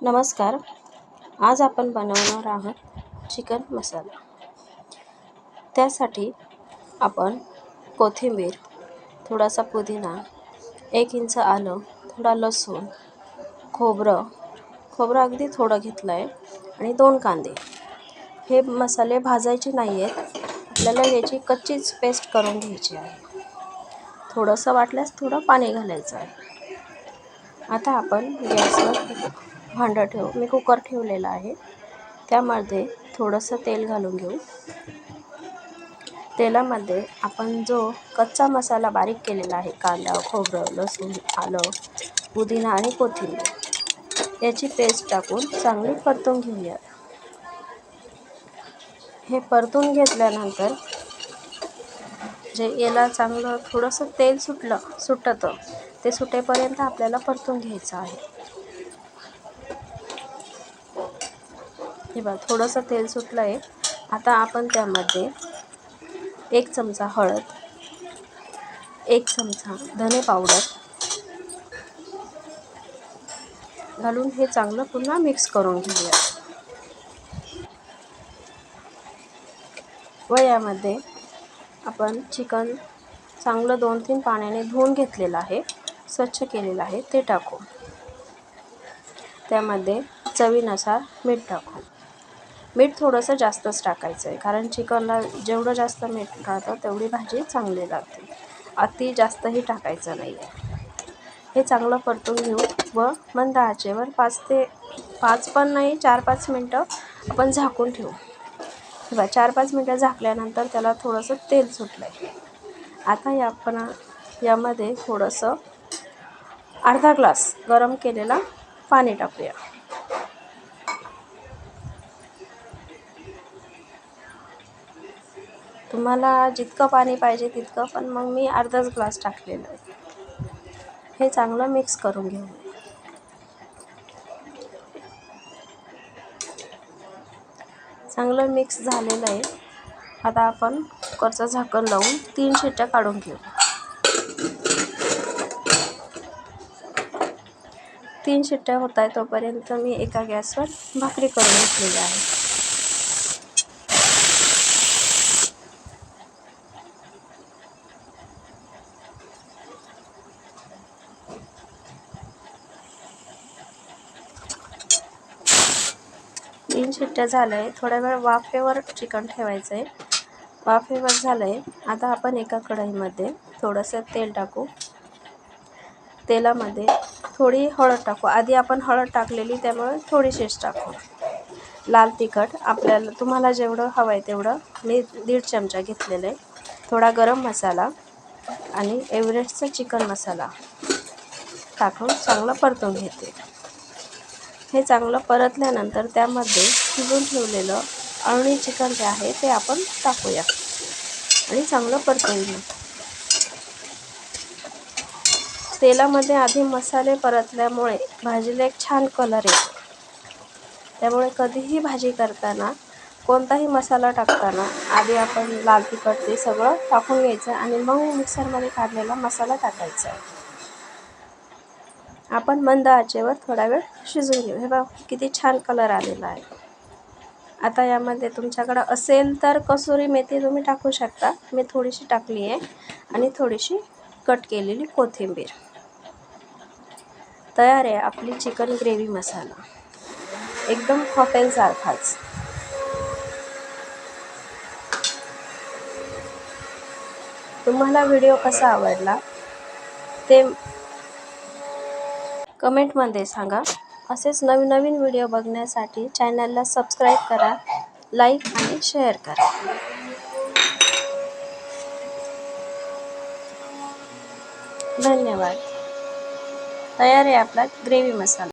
नमस्कार. आज आपण बनवणार आहोत चिकन मसाला. त्यासाठी आपण कोथिंबीर थोडासा पुदिना एक इंच आलं थोडा लसूण खोबरं खोबरं अगदी थोडं घेतलं आहे आणि दोन कांदे. हे मसाले भाजायचे नाही आहेत आपल्याला याची कच्चीच पेस्ट करून घ्यायची आहे. थोडंसं वाटल्यास थोडं पाणी घालायचं आहे. आता आपण गॅसवर भांडं ठेवू मी कुकर ठेवलेला आहे. त्यामध्ये थोडंसं तेल घालून घेऊ. तेलामध्ये आपण जो कच्चा मसाला बारीक केलेला आहे कांदा खोबरं लसूण आलं पुदिना आणि कोथिंबीर याची पेस्ट टाकून चांगली परतून घेऊया हे परतून घेतल्यानंतर जे याला चांगलं थोडंसं तेल सुटलं सुटतं ते सुटेपर्यंत आपल्याला परतून घ्यायचं आहे. हे बघा थोडंसं तेल सुटलं आहे आता आपण त्यामध्ये एक चमचा हळद एक चमचा धने पावडर घालून हे चांगलं पुन्हा मिक्स करून घेऊया. व यामध्ये आपण चिकन चांगलं दोन तीन पाण्याने धुवून घेतलेलं आहे स्वच्छ केलेलं आहे ते टाकू. त्यामध्ये चवीनुसार मीठ टाकू. मीठ थोडंसं जास्तच टाकायचं आहे. कारण चिकनला जेवढं जास्त मीठ राहतं तेवढी भाजी चांगली लागते. अति जास्तही टाकायचं नाही आहे हे चांगलं परतून घेऊ व मंद आचेवर पाच ते पाच पण नाही चार पाच मिनटं आपण झाकून ठेवू. किंवा चार पाच मिनटं झाकल्यानंतर त्याला थोडंसं तेल सुटलं आहे आता या आपण यामध्ये थोडंसं अर्धा ग्लास गरम केलेला पाणी टाकूया. तुम्हाला जितकं पाणी पाहिजे तितकं पण मग मी अर्धाच ग्लास टाकलेलं आहे. हे चांगलं मिक्स करून घेऊ. चांगलं मिक्स झालेलं आहे. आता आपण कुकरचं झाकण लावून तीन शिट्ट्या काढून घेऊ. तीन शिट्ट्या होत आहे तोपर्यंत मी एका गॅसवर भाकरी करून घेतलेली आहे तीन शिट्ट्या झाल्या आहे थोड्या वेळ वाफेवर चिकन ठेवायचं आहे वाफेवर झालं आहे आता आपण एका कढईमध्ये थोडंसं तेल टाकू. तेलामध्ये थोडी हळद टाकू. आधी आपण हळद टाकलेली त्यामुळे थोडीशीच टाकू. लाल तिखट आपल्याला तुम्हाला जेवढं हवं आहे तेवढं. मी दीड चमचा घेतलेलं आहे. थोडा गरम मसाला आणि एव्हरेस्टचा चिकन मसाला टाकून चांगलं परतून घेते. हे चांगलं परतल्यानंतर त्यामध्ये शिजून ठेवलेलं अळणी चिकन जे आहे ते आपण टाकूया. आणि चांगलं परतवून घेऊ. तेलामध्ये आधी मसाले परतल्यामुळे भाजीला एक छान कलर येतो. त्यामुळे कधीही भाजी करताना कोणताही मसाला टाकताना आधी आपण लाल तिखट ते सगळं टाकून घ्यायचं आणि मग मिक्सरमध्ये काढलेला मसाला टाकायचा. आहे आपण मंद आचेवर थोडा वेळ शिजून घेऊ. हे बघा किती छान कलर आलेला आहे. आता यामध्ये तुमच्याकडं असेल तर कसुरी मेथी तुम्ही टाकू शकता. मी थोडीशी टाकली आहे आणि थोडीशी कट केलेली कोथिंबीर. तयार आहे आपली चिकन ग्रेव्ही मसाला. एकदम हॉटेलसारखाच तुम्हाला व्हिडिओ कसा आवडला ते कमेंटमध्ये सांगा. असेच नवीन नवीन व्हिडिओ बघण्यासाठी चॅनलला सबस्क्राईब करा लाईक आणि शेअर करा. धन्यवाद. तयार आहे आपला ग्रेव्ही मसाला.